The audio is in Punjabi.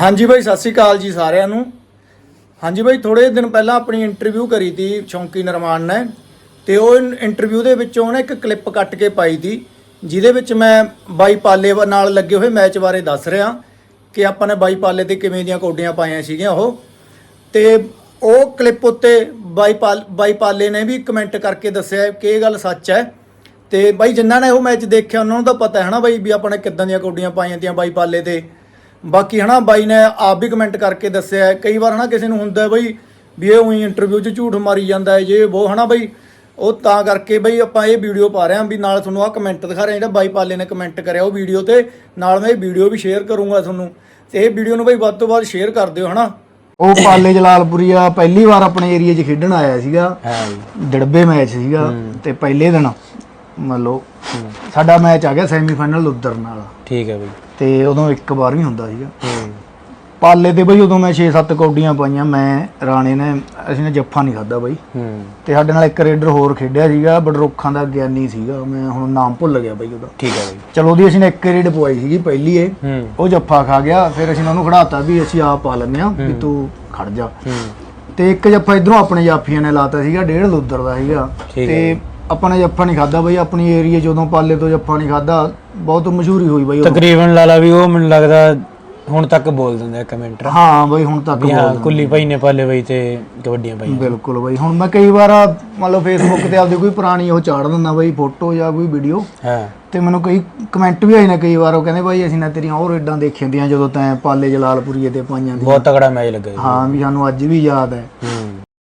ਹਾਂਜੀ ਬਾਈ ਸਤਿ ਸ਼੍ਰੀ ਅਕਾਲ ਜੀ ਸਾਰਿਆਂ ਨੂੰ। ਹਾਂਜੀ ਬਾਈ ਥੋੜੇ ਦਿਨ ਪਹਿਲਾਂ ਆਪਣੀ ਇੰਟਰਵਿਊ ਕਰੀ ਤੀ ਸ਼ੌਂਕੀ ਨਿਰਮਾਣ ਨੇ ਤੇ ਉਹ ਇੰਟਰਵਿਊ ਦੇ ਵਿੱਚੋਂ ਉਹਨੇ ਇੱਕ ਕਲਿੱਪ ਕੱਟ ਕੇ ਪਾਈ ਤੀ, ਜਿਹਦੇ ਵਿੱਚ ਮੈਂ ਬਾਈ ਪਾਲੇ ਨਾਲ ਲੱਗੇ ਹੋਏ ਮੈਚ ਬਾਰੇ ਦੱਸ ਰਿਹਾ ਕਿ ਆਪਾਂ ਨੇ ਬਾਈ ਪਾਲੇ ਤੇ ਕਿਵੇਂ ਦੀਆਂ ਕੋਡੀਆਂ ਪਾਈਆਂ ਸੀਗੀਆਂ ਉਹ। ਤੇ ਉਹ ਕਲਿੱਪ ਉੱਤੇ ਬਾਈ ਪਾਲ ਬਾਈ ਪਾਲੇ ਨੇ ਵੀ ਕਮੈਂਟ ਕਰਕੇ ਦੱਸਿਆ ਕਿ ਇਹ ਗੱਲ ਸੱਚ ਹੈ। ਤੇ ਬਾਈ, ਜਿਨ੍ਹਾਂ ਨੇ ਉਹ ਮੈਚ ਦੇਖਿਆ, ਉਹਨਾਂ ਨੂੰ ਤਾਂ ਪਤਾ ਹੈ ਨਾ ਬਾਈ ਵੀ ਆਪਾਂ ਨੇ ਕਿੱਦਾਂ ਦੀਆਂ ਕੋਡੀਆਂ ਪਾਈਆਂ ਤੀਆਂ ਬਾਈ ਪਾਲੇ ਤੇ। ਬਾਕੀ ਹਨਾ ਬਾਈ ਨੇ ਆਪ ਵੀ ਕਮੈਂਟ ਕਰਕੇ ਦੱਸਿਆ ਹੈ। ਕਈ ਵਾਰ ਹਨਾ ਕਿਸੇ ਨੂੰ ਹੁੰਦਾ ਬਈ ਵੀ ਇਹ ਉਹੀ ਇੰਟਰਵਿਊ 'ਚ ਝੂਠ ਮਾਰੀ ਜਾਂਦਾ ਹੈ ਜੇ ਉਹ ਹਨਾ ਬਈ ਉਹ ਤਾਂ ਕਰਕੇ ਬਈ ਆਪਾਂ ਇਹ ਵੀਡੀਓ ਪਾ ਰਹੇ ਹਾਂ ਵੀ ਨਾਲ ਤੁਹਾਨੂੰ ਆ ਕਮੈਂਟ ਦਿਖਾ ਰਹੇ ਜਿਹੜਾ ਬਾਈ ਪਾਲੇ ਨੇ ਕਮੈਂਟ ਕਰਿਆ ਉਹ ਵੀਡੀਓ ਤੇ ਨਾਲ ਮੈਂ ਇਹ ਵੀਡੀਓ ਵੀ ਸ਼ੇਅਰ ਕਰੂੰਗਾ ਤੁਹਾਨੂੰ। ਤੇ ਇਹ ਵੀਡੀਓ ਨੂੰ ਬਈ ਵੱਧ ਤੋਂ ਵੱਧ ਸ਼ੇਅਰ ਕਰ ਦਿਓ ਹਨਾ। ਉਹ ਪਾਲੇ ਜਲਾਲਪੁਰੀਆ ਪਹਿਲੀ ਵਾਰ ਆਪਣੇ ਏਰੀਆ 'ਚ ਖੇਡਣ ਆਇਆ ਸੀਗਾ। ਹਾਂ। ਜੀ ਡੜਬੇ ਮੈਚ ਸੀਗਾ ਤੇ ਪਹਿਲੇ ਦਿਨ ਮੰਨ ਲਓ ਸਾਡਾ ਮੈਚ ਆ ਗਿਆ ਸੈਮੀਫਾਈਨਲ ਉਧਰ ਨਾਲ। ਠੀਕ ਹੈ ਬਈ। ਤੇ ਉਦੋਂ ਇੱਕ ਵਾਰ ਵੀ ਹੁੰਦਾ ਸੀਗਾ। ਹੂੰ। ਪਾਲੇ ਤੇ ਬਈ ਉਦੋਂ ਮੈਂ 6-7 ਕੌਡੀਆਂ ਪਾਈਆਂ ਮੈਂ ਰਾਣੇ ਨੇ ਅਸੀਂ ਨੇ ਜੱਫਾ ਨਹੀਂ ਖਾਦਾ ਬਈ। ਹੂੰ। ਤੇ ਸਾਡੇ ਨਾਲ ਇੱਕ ਰੇਡਰ ਹੋਰ ਖੇਡਿਆ ਸੀਗਾ ਬਡਰੋਖਾਂ ਦਾ ਗਿਆਨੀ ਸੀਗਾ ਮੈਂ ਹੁਣ ਨਾਮ ਭੁੱਲ ਗਿਆ ਬਈ ਉਹਦਾ। ਠੀਕ ਹੈ ਬਈ। ਚਲੋ ਉਹਦੀ ਅਸੀਂ ਨੇ ਇੱਕ ਰੇਡ ਪਵਾਈ ਸੀਗੀ ਪਹਿਲੀ ਏ। ਹੂੰ। ਉਹ ਜੱਫਾ ਖਾ ਗਿਆ ਫਿਰ ਅਸੀਂ ਉਹਨੂੰ ਖੜਾਤਾ ਵੀ ਅਸੀਂ ਆਪ ਪਾ ਲੈਂਦੇ ਆ ਵੀ ਤੂੰ ਖੜ ਜਾ। ਹੂੰ। ਤੇ ਇੱਕ ਜੱਫਾ ਇਧਰੋਂ ਆਪਣੇ ਜਾਫੀਆਂ ਨੇ ਲਾਤਾ ਸੀਗਾ ਡੇਢ ਲੁੱਦਰ ਦਾ ਸੀਗਾ। ਤੇ ਆਪਾਂ ਨੇ ਜੱਫਾ ਨਹੀਂ ਖਾਦਾ ਬਈ ਆਪਣੀ ਏਰੀਆ ਜਦੋਂ ਪਾਲੇ ਤੋਂ ਜੱਫਾ ਨਹੀਂ ਖਾਦਾ ਬਹੁਤ ਮਸ਼ਹੂਰੀ ਹੋਈ ਬਈ ਉਦੋਂ। ਤਕਰੀਬਨ ਲਾਲਾ ਵੀ ਉਹ ਮੈਨੂੰ ਲੱਗਦਾ ਹੁਣ ਤੱਕ ਬੋਲ ਦਿੰਦਾ ਕਮੈਂਟਰ ਹਾਂ ਬਈ ਹੁਣ ਤੱਕ ਵੀ ਹਾਂ ਬੋਲਦਾ। ਕੁੱਲੀ ਭਾਈ ਨੇ ਪਾਲੇ ਬਈ ਤੇ ਕਬੱਡੀਆਂ ਪਾਈਆਂ। ਬਿਲਕੁਲ ਬਈ ਹੁਣ ਮੈਂ ਕਈ ਵਾਰ ਮੰਨ ਲਓ ਫੇਸਬੁੱਕ ਤੇ ਆਪਦੀ ਕੋਈ ਪੁਰਾਣੀ ਉਹ ਚਾੜ ਦਿੰਦਾ ਬਈ ਫੋਟੋ ਜਾਂ ਕੋਈ ਵੀਡੀਓ ਹਾਂ। ਤੇ ਮੈਨੂੰ ਕਈ ਕਮੈਂਟ ਵੀ ਆਏ ਨੇ ਕਈ ਵਾਰ ਉਹ ਕਹਿੰਦੇ ਬਾਈ ਅਸੀਂ ਨਾ ਤੇਰੀਆਂ ਉਹ ਰੇਡਾਂ ਦੇਖੀਆਂ ਦੀਆਂ ਜਦੋਂ ਤੈਂ ਪਾਲੇ ਜਲਾਲਪੁਰੀਏ ਤੇ ਪਾਈਆਂ ਦੀਆਂ। ਬਹੁਤ ਤਗੜਾ ਮੈਚ ਲੱਗਾ ਜੀ। ਹਾਂ ਵੀ ਸਾਨੂੰ ਅੱਜ ਵੀ ਯਾਦ ਹੈ। ਹੂੰ।